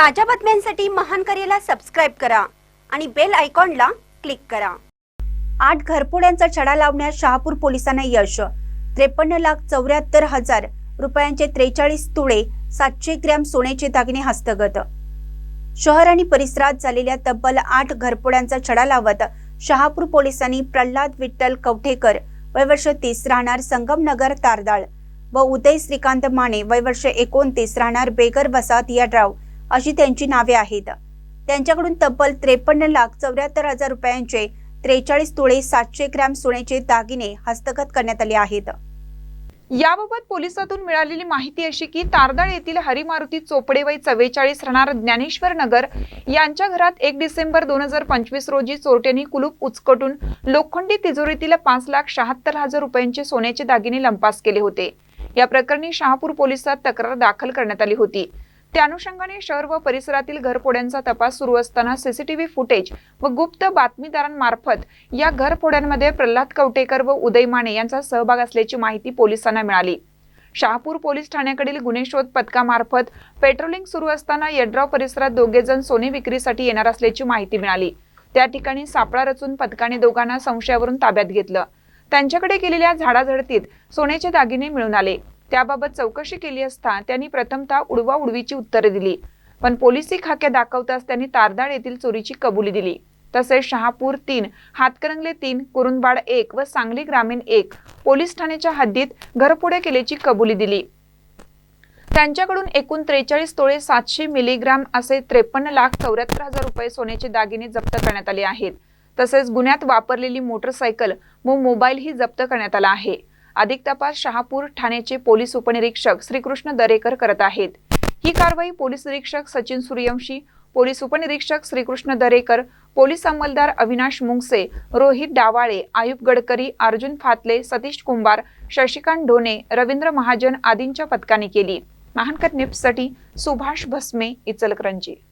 ताज्या बातम्यांसाठी महान करेला सबस्क्राईब करा आणि बेल आयकॉनला क्लिक करा. आठ घरफोड्यांचा छडा लावण्यात शहापूर पोलिसांना यश. त्रेपन्न लाख चौऱ्याहत्तर हजार रुपयांचे त्रेचाळीस तुळे सातशे ग्रॅम सोन्याचे दागिने हस्तगत. शहर आणि परिसरात झालेल्या तब्बल आठ घरफोड्यांचा छडा लावत शहापूर पोलिसांनी प्रल्हाद विठ्ठल कवठेकर वयवर्ष तीस राहणार संगमनगर तारदाळ व उदय श्रीकांत माने वयवर्ष एकोणतीस राहणार बेगर वसाहत यड्राव अशी त्यांची नावे आहेत. त्यांच्याकडून तब्बल त्रेपन्न लाख चौऱ्याहत्तर हजार रुपयांचे त्रेचाळीस तुळे सातशे ग्रॅम सोन्याचे दागिने हस्तगत करण्यात आले आहेत. याबाबत पोलिसातून मिळालेली माहिती अशी की तारदाळ येथील हरिमारुती चोपडे वय चव्वेचाळीस राहणार ज्ञानेश्वर नगर यांच्या घरात एक डिसेंबर दोन हजार पंचवीस रोजी चोरट्यांनी कुलूप उचकटून लोखंडी तिजोरीतील पाच लाख शहात्तर हजार रुपयांचे सोन्याचे दागिने लंपास केले होते. या प्रकरणी शहापूर पोलिसात तक्रार दाखल करण्यात आली होती. त्या अनुषंगाने शहर व परिसरातील घरफोड्यांचा तपास सुरू असताना सीसीटीव्ही फुटेज व गुप्त बातमीदारांमार्फत या घरफोड्यांमध्ये प्रल्हाद कवटेकर व उदय माने यांचा सहभाग असल्याची माहिती पोलिसांना मिळाली. शहापूर पोलीस ठाण्याकडील गुन्हे शोध पथकामार्फत पेट्रोलिंग सुरू असताना यड्राव परिसरात दोघे जण सोने विक्रीसाठी येणार असल्याची माहिती मिळाली. त्या ठिकाणी सापळा रचून पथकाने दोघांना संशयावरून ताब्यात घेतलं. त्यांच्याकडे केलेल्या झाडाझडतीत सोन्याचे दागिने मिळून आले. त्याबाबत चौकशी केली असता त्यांनी प्रथमतः उडवा उडवीची उत्तरे दिली. पण पोलिसी खाक्या दाखवताच त्यांनी तारदाळ येथील चोरीची कबुली दिली. तसेच शहापूर तीन हातकरंगले तीन कुरुंदबाड एक व सांगली ग्रामीण एक पोलीस ठाण्याच्या हद्दीत घरफोड्या केल्याची कबुली दिली. त्यांच्याकडून एकूण त्रेचाळीस तोळे सातशे मिलीग्राम असे त्रेपन्न लाख चौऱ्याहत्तर हजार रुपये सोन्याचे दागिने जप्त करण्यात आले आहेत. तसेच गुन्ह्यात वापरलेली मोटरसायकल व मोबाईलही जप्त करण्यात आला आहे. अधिक तपास शहापूर ठाण्याचे पोलीस उपनिरीक्षक श्रीकृष्ण दरेकर करत आहेत. ही कारवाई पोलीस निरीक्षक सचिन सूर्यवंशी पोलीस उपनिरीक्षक श्रीकृष्ण दरेकर पोलीस अंमलदार अविनाश मुंगसे रोहित डावाळे आयुब गडकरी अर्जुन फातले सतीश कुंभार शशिकांत ढोणे रवींद्र महाजन आदींच्या पथकाने केली. महानकर निप्ससाठी सुभाष भस्मे इचलकरंजी.